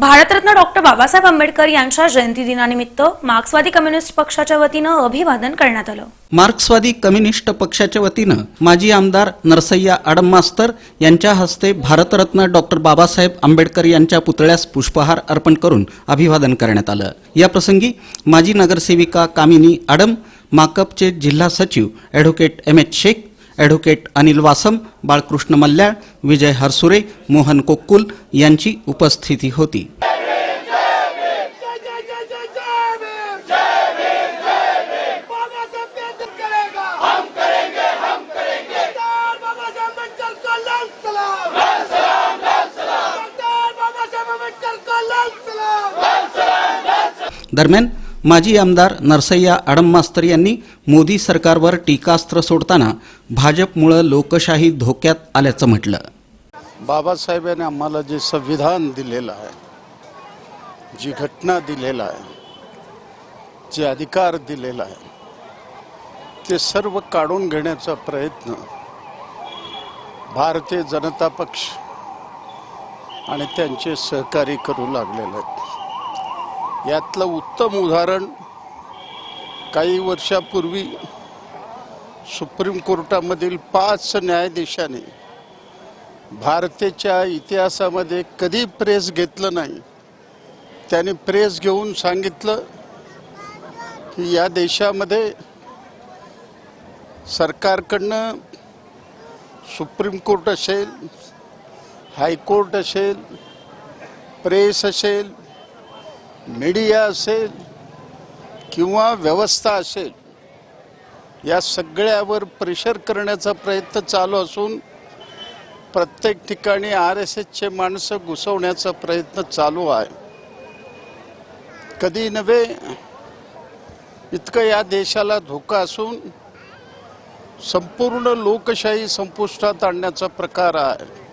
Bharat Ratna doctor Babasaheb Ambedkar यांच्या जयंती दिनानिमित्त मार्क्सवादी कम्युनिस्ट पक्षाच्या वतीनं अभिवादन करण्यात आलं. मार्क्सवादी कम्युनिस्ट पक्षाच्या वतीनं माजी आमदार नरसय्या आडम मास्तर यांच्या हस्ते भारतरत्न डॉक्टर बाबासाहेब आंबेडकर यांच्या पुतळ्यास पुष्पहार अर्पण करून अभिवादन करण्यात आलं. या प्रसंगी माजी नगरसेविका कामिनी आडम माकपचे जिल्हा सचिव advocate M H Shaikh advocate Anil Wasam Balkrishna Mallyal Vijay Harsure Mohan Kokkul यांची उपस्थिती होती. दरम्यान माजी आमदार नरसय्या आडम यांनी मोदी सरकारवर टीकास्त्र सोडताना भाजपमुळं लोकशाही धोक्यात आल्याचं म्हटलं. बाबासाहेबांनी आम्हाला जे संविधान दिलेलं आहे जी घटना दिलेलं आहे जे अधिकार दिलेला आहे ते सर्व काढून घेण्याचा प्रयत्न भारतीय जनता पक्ष आणि त्यांचे सहकारी करू लागलेले आहेत. यातलं उत्तम उदाहरण काही वर्षापूर्वी सुप्रीम कोर्टामधील पाच न्यायाधीशांनी भारताच्या इतिहासामध्ये कधी प्रेस घेतलं नाही त्याने प्रेस घेऊन सांगितलं की या देशामध्ये सरकारकडनं सुप्रीम कोर्ट असेल हायकोर्ट असेल प्रेस असेल मीडिया असेल किंवा व्यवस्था असेल या सगळ्यावर प्रेशर करण्याचा प्रयत्न चालू असून प्रत्येक ठिकाणी आर एस एसचे माणसं घुसवण्याचा प्रयत्न चालू आहे. कधी नव्हे इतकं या देशाला धोका असून संपूर्ण लोकशाही संपुष्टात आणण्याचा प्रकार आहे.